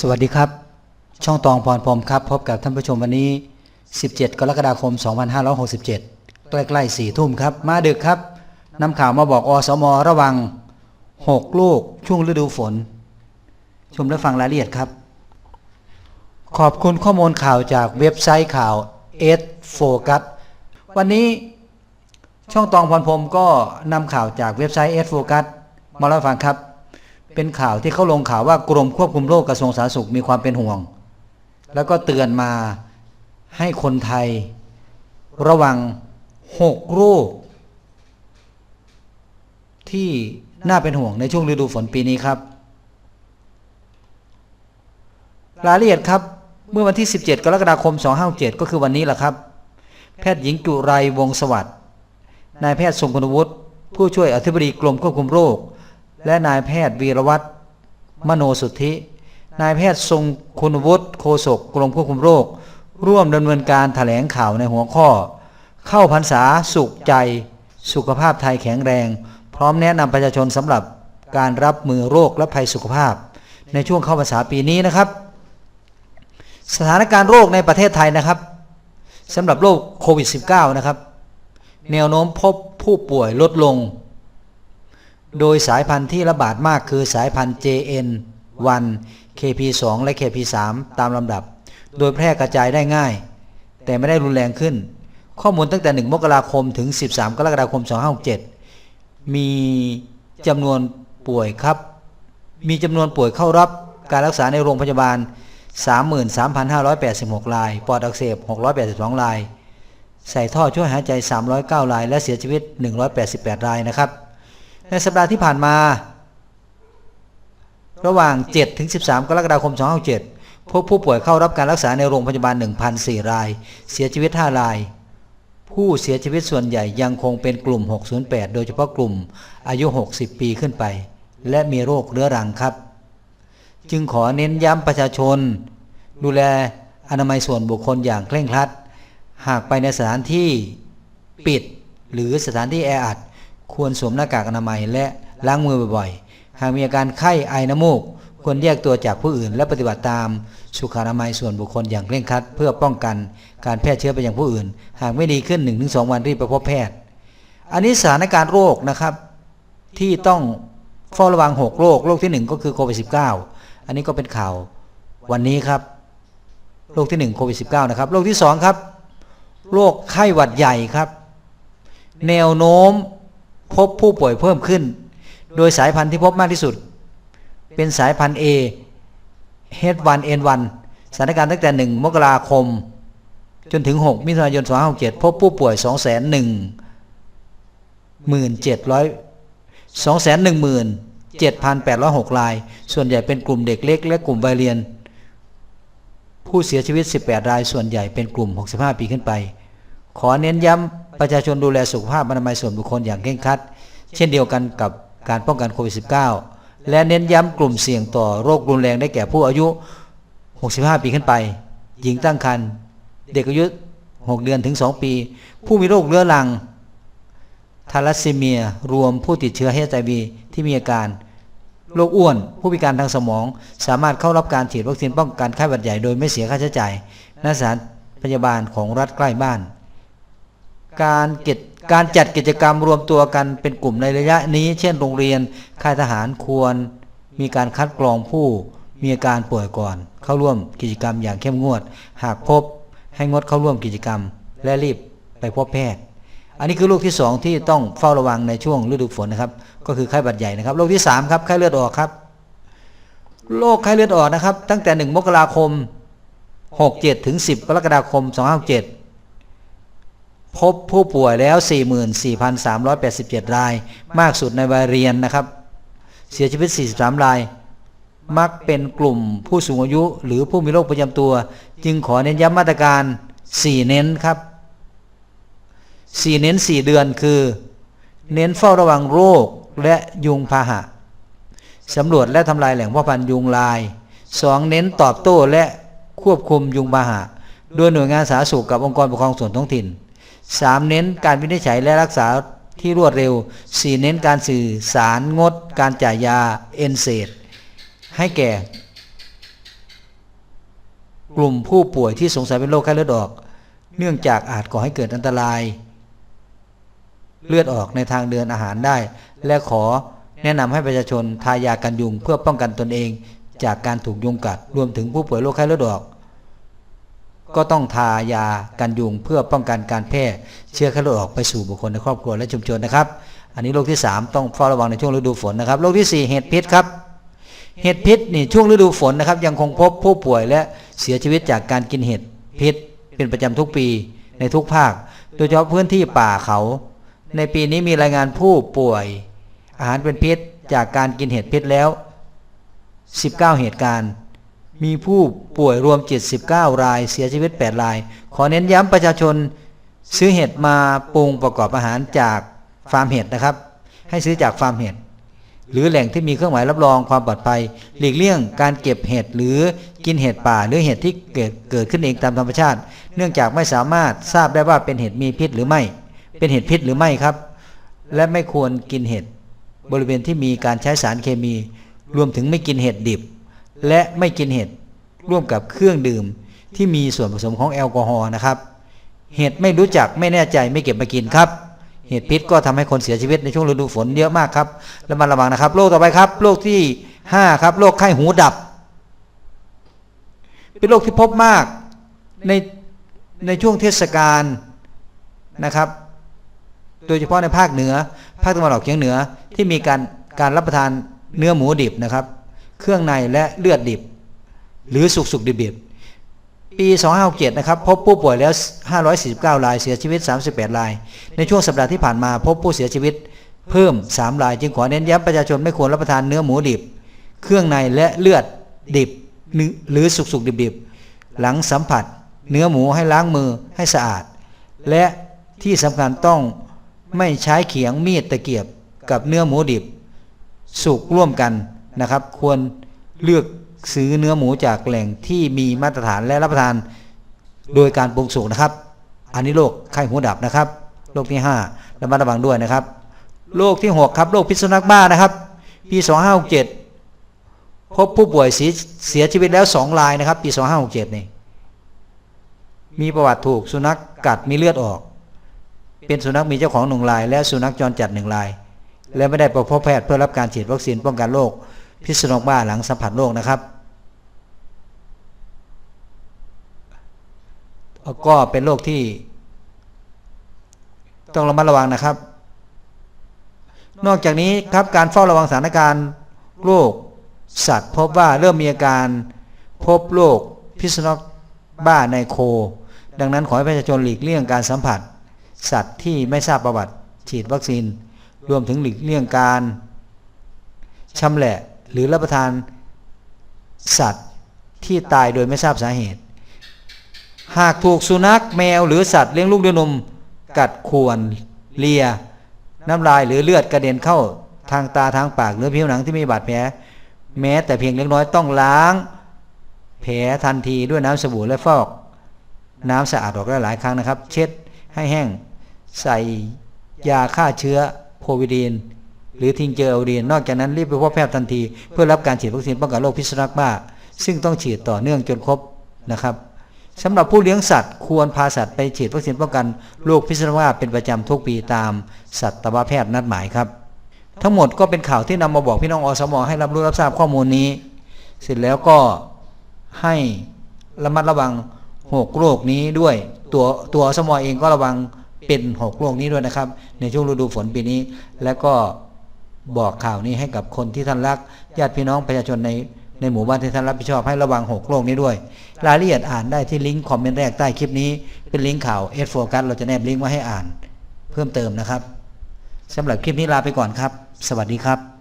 สวัสดีครับ ช่องตองพรพรมครับ พบกับท่านผู้ชมวันนี้ 17 กรกฎาคม 2567 ใกล้ๆ4ทุ่มครับ มาดึกครับนำข่าวมาบอกอสมระวัง 6 ลูกช่วงฤดูฝน ชมและฟังรายละเอียดครับ ขอบคุณข้อมูลข่าวจากเว็บไซต์ข่าวเอสโฟกัสวันนี้ช่องตองพรพรมก็นำข่าวจากเว็บไซต์เอสโฟกัสมาเล่าฟังครับ เป็นข่าวที่เขาลงข่าวว่ากรมควบคุมโรคกระทรวงสาธารณสุขมีความเป็นห่วง แล้วก็เตือนมาให้คนไทย ระวังหกโรคที่น่าเป็นห่วงในช่วงฤดูฝนปีนี้ครับ รายละเอียดครับ เมื่อวันที่ 17 กรกฎาคม 257 ก็คือวันนี้แหละครับ แพทย์หญิงจุไรวงศสวัสด์นายแพทย์ทรงคุณวุฒิผู้ช่วยอธิบดีกรมควบคุมโรค และนายแพทย์วีรวัตรมโนสุทธิ นายแพทย์ทรงคุณวุฒิโฆษกกรมควบคุมโรค ร่วมดำเนินการแถลงข่าวในหัวข้อ เข้าพรรษาสุขใจ สุขภาพไทยแข็งแรง พร้อมแนะนำประชาชนสำหรับการรับมือโรคและภัยสุขภาพ ในช่วงเข้าพรรษาปีนี้นะครับ สถานการณ์โรคในประเทศไทยนะครับสำหรับโรคโควิด -19 นะครับ แนวโน้มพบผู้ป่วยลดลง โดยสายพันธุ์ที่ระบาดมากคือสายพันธุ์ JN1 KP2 และ KP3 ตามลำดับ โดยแพร่กระจายได้ง่าย แต่ไม่ได้รุนแรงขึ้น ข้อมูลตั้งแต่ 1 มกราคมถึง 13 กรกฎาคม 2567 มีจำนวนป่วยครับ มีจำนวนป่วยเข้ารับการรักษาในโรงพยาบาล 33,586 ราย ปอดอักเสบ 682 ราย ใส่ท่อช่วยหายใจ 309 ราย และเสียชีวิต 188 รายนะครับ ในสัปดาห์ที่ผ่านมา ระหว่าง 7 ถึง 13 กรกฎาคม 2567พบผู้ป่วยเข้ารับการรักษาในโรงพยาบาล 1,004 ราย เสียชีวิต 5 ราย ผู้เสียชีวิตส่วนใหญ่ยังคงเป็นกลุ่ม 608 โดยเฉพาะกลุ่มอายุ 60 ปีขึ้นไป และมีโรคเรื้อรังครับ จึงขอเน้นย้ำประชาชน ดูแลอนามัยส่วนบุคคลอย่างเคร่งครัด หากไปในสถานที่ปิดหรือสถานที่แออัด ควรสวมหน้ากากอนามัยและล้างมือบ่อยๆ หากมีอาการไข้ไอน้ำมูก ควรแยกตัวจากผู้อื่น และปฏิบัติตามสุขอนามัยส่วนบุคคลอย่างเคร่งครัด เพื่อป้องกันการแพร่เชื้อไปยังผู้อื่น หากไม่ดีขึ้น 1-2 วันรีบไปพบแพทย์ อันนี้สถานการณ์โรคนะครับที่ต้องเฝ้าระวัง6โรคโรคที่ 1 ก็คือโควิด -19 อันนี้ก็เป็นข่าววันนี้ครับโรคที่ 1 โควิด -19 นะครับโรคที่ 2 ครับโรคไข้หวัดใหญ่ครับ แนวโน้ม พบผู้ป่วยเพิ่มขึ้น โดยสายพันธุ์ที่พบมากที่สุด เป็นสายพันธุ์ A H1N1 สถานการณ์ตั้งแต่ 1 มกราคม จนถึง 6 มิถุนายน 2567 พบผู้ป่วย 2 1 1700 217,806 ราย ส่วนใหญ่เป็นกลุ่มเด็กเล็ก และกลุ่มวัยเรียน ผู้เสียชีวิต 18 ราย ส่วนใหญ่เป็นกลุ่ม 65 ปีขึ้นไป ขอเน้นย้ำ ประชาชนดูแลสุขภาพอนามัยส่วนบุคคลอย่างเคร่งครัด เช่นเดียวกันกับการป้องกันโควิด -19 และเน้นย้ำกลุ่มเสี่ยงต่อโรครุนแรงได้แก่ผู้อายุ 65 ปีขึ้นไป หญิงตั้งครรภ์เด็กอายุ 6 เดือนถึง 2 ปี ผู้มีโรคเรื้อรังทาลัสซีเมีย รวมผู้ติดเชื้อ HIV ที่มีอาการโรคอ้วน ผู้พิการทางสมอง สามารถเข้ารับการฉีดวัคซีนป้องกันไข้หวัดใหญ่โดยไม่เสียค่าใช้จ่ายณสถานพยาบาลของรัฐใกล้บ้าน การเกิจการจัดกิจกรรมรวมตัวกันเป็นกลุ่มในระยะนี้ เช่นโรงเรียนค่ายทหารควร มีการคัดกรองผู้มีอาการป่วยก่อน เข้าร่วมกิจกรรมอย่างเข้มงวด หากพบให้งดเข้าร่วมกิจกรรม และรีบไปพบแพทย์ อันนี้คือโรคที่2ที่ต้องเฝ้าระวังในช่วงฤดูฝนนะครับ ก็คือไข้หวัดใหญ่นะครับโรคที่3ครับไข้เลือดออกครับโรคไข้เลือดออกนะครับ ตั้งแต่ 1 มกราคม 67 ถึง 10 กรกฎาคม 2567 พบผู้ป่วยแล้ว 44,387 ราย มากสุดในวัยเรียนนะครับ เสียชีวิต 43 ราย มักเป็นกลุ่มผู้สูงอายุหรือผู้มีโรคประจำตัว จึงขอเน้นย้ำมาตรการ 4 เน้นครับ 4 เน้น 4 เดือนคือ เน้นเฝ้าระวังโรคและยุงพาหะสำรวจและทำลายแหล่งพ่อพันธุ์ยุงลาย 2 เน้นตอบโต้และควบคุมยุงพาหะ โดยหน่วยงานสาธารณสุขกับองค์กรปกครองส่วนท้องถิ่น 3 เน้นการวินิจฉัยและรักษาที่รวดเร็ว 4 เน้นการสื่อสารงด การจ่ายยาเอนเซดให้แก่ กลุ่มผู้ป่วยที่สงสัยเป็นโรคไข้เลือดออก เนื่องจากอาจก่อให้เกิดอันตราย เลือดออกในทางเดินอาหารได้ และขอแนะนำให้ประชาชนทายากันยุงเพื่อป้องกันตนเอง จากการถูกยุงกัดรวมถึงผู้ป่วยโรคไข้เลือดออก ก็ต้องทายากันยุงเพื่อป้องกันการแพร่เชื้อไข้เลือดออกไปสู่บุคคลในครอบครัวและชุมชนนะครับ อันนี้โรคที่ 3 ต้องเฝ้าระวังในช่วงฤดูฝนนะครับโรคที่4เห็ดพิษครับเห็ดพิษนี่ช่วงฤดูฝนนะครับ ยังคงพบผู้ป่วยและเสียชีวิตจากการกินเห็ดพิษ เป็นประจำทุกปีในทุกภาค โดยเฉพาะพื้นที่ป่าเขา ในปีนี้มีรายงานผู้ป่วย อาหารเป็นพิษจากการกินเห็ดพิษแล้ว 19 เหตุการณ์ มีผู้ป่วยรวม 79 ราย เสียชีวิต 8 ราย ขอเน้นย้ำประชาชนซื้อเห็ดมาปรุงประกอบอาหารจากฟาร์มเห็ดนะครับ ให้ซื้อจากฟาร์มเห็ดหรือแหล่งที่มีเครื่องหมายรับรองความปลอดภัย หลีกเลี่ยงการเก็บเห็ดหรือกินเห็ดป่าหรือเห็ดที่เกิดเกิดขึ้นเองตามธรรมชาติ เนื่องจากไม่สามารถทราบได้ว่าเป็นเห็ดมีพิษหรือไม่ เป็นเห็ดพิษหรือไม่ครับ และไม่ควรกินเห็ดบริเวณที่มีการใช้สารเคมี รวมถึงไม่กินเห็ดดิบ และไม่กินเห็ดร่วมกับเครื่องดื่มที่มีส่วนผสมของแอลกอฮอล์นะครับ เห็ดไม่รู้จักไม่แน่ใจไม่เก็บมากินครับ เห็ดพิษก็ทำให้คนเสียชีวิตในช่วงฤดูฝนเยอะมากครับระมัดระวังนะครับ โรคต่อไปครับ โรคที่ 5 ครับ โรคไข้หูดับ เป็นโรคที่พบมากในในช่วงเทศกาลนะครับ โดยเฉพาะในภาคเหนือ ภาคตะวันออกเฉียงเหนือที่มีการการรับประทานเนื้อหมูดิบนะครับ เครื่องในและเลือดดิบ หรือสุกสุกดิบดิบปี 2567 นะครับ พบผู้ป่วยแล้ว 549 ราย เสียชีวิต 38 ราย ในช่วงสัปดาห์ที่ผ่านมา พบผู้เสียชีวิตเพิ่ม 3 ราย จึงขอเน้นย้ำประชาชนไม่ควรรับประทานเนื้อหมูดิบ เครื่องในและเลือดดิบหรือสุกสุกดิบดิบหลังสัมผัส เนื้อหมูให้ล้างมือให้สะอาด และที่สำคัญต้องไม่ใช้เขียงมีดตะเกียบกับเนื้อหมูดิบ สุกร่วมกัน นะครับ ควรเลือกซื้อเนื้อหมูจากแหล่งที่มีมาตรฐานและรับประทานโดยการปรุงสุกนะครับ อันนี้โรคไข้หูดับนะครับ โรคที่5ระมัดระวังด้วยนะครับ โรคที่6ครับ โรคพิษสุนัขบ้านะครับ ปี 2567 พบผู้ป่วยเสียเสียชีวิตแล้ว 2 รายนะครับ ปี 2567 นี่มีประวัติถูกสุนัขกัดมีเลือดออก เป็นสุนัขมีเจ้าของหนึ่งราย และสุนัขจรจัดหนึ่งราย และไม่ได้ไปพบแพทย์เพื่อรับการฉีดวัคซีนป้องกันโรค พิษสุนัขบ้าหลังสัมผัสโรคนะครับ ก็เป็นโรคที่ ต้องระมัดระวังนะครับ นอกจากนี้ครับการเฝ้าระวังสถานการณ์โรคสัตว์ พบว่าเริ่มมีอาการพบโรคพิษสุนัขบ้าในโค ดังนั้นขอให้ประชาชนหลีกเลี่ยงการสัมผัส สัตว์ที่ไม่ทราบประวัติฉีดวัคซีน รวมถึงหลีกเลี่ยงการชำแหละ หรือรับประทานสัตว์ที่ตายโดยไม่ทราบสาเหตุ หากถูกสุนัขแมวหรือสัตว์เลี้ยงลูกด้วยนมกัดข่วนเลีย น้ำลายหรือเลือดกระเด็นเข้าทางตาทางปากหรือผิวหนังที่มีบาดแผลแม้แต่เพียงเล็กน้อยต้องล้าง แผลทันทีด้วยน้ำสบู่และฟอก น้ำสะอาดออกได้หลายครั้งนะครับ เช็ดให้แห้งใส่ยาฆ่าเชื้อโพวิดีน หรือทิงเจอร์โอดีนนอกจากนั้นรีบไปพบแพทย์ทันที เพื่อรับการฉีดวัคซีนป้องกันโรคพิษสุนัขบ้า ซึ่งต้องฉีดต่อเนื่องจนครบนะครับสำหรับผู้เลี้ยงสัตว์ควรพาสัตว์ไปฉีดวัคซีนป้องกันโรคพิษสุนัขบ้าเป็นประจำทุกปีตามสัตวแพทย์นัดหมายครับ ทั้งหมดก็เป็นข่าวที่นำมาบอกพี่น้องอสมให้รับรู้รับทราบข้อมูลนี้ เสร็จแล้วก็ให้ระมัดระวังหกโรคนี้ด้วยตัวตัวอสมอเองก็ระวังเป็นหกโรคนี้ด้วยนะครับ ในช่วงฤดูฝนปีนี้ และก็ บอกข่าวนี้ให้กับคนที่ท่านรักญาติพี่น้องประชาชนในในหมู่บ้านที่ท่านรับผิดชอบให้ระวังหกโรคนี้ด้วย รายละเอียดอ่านได้ที่ลิงก์คอมเมนต์แรกใต้คลิปนี้ เป็นลิงก์ข่าวเอสโฟกัสเราจะแนบลิงก์ไว้ให้อ่าน เพิ่มเติมนะครับสำหรับคลิปนี้ลาไปก่อนครับ สวัสดีครับ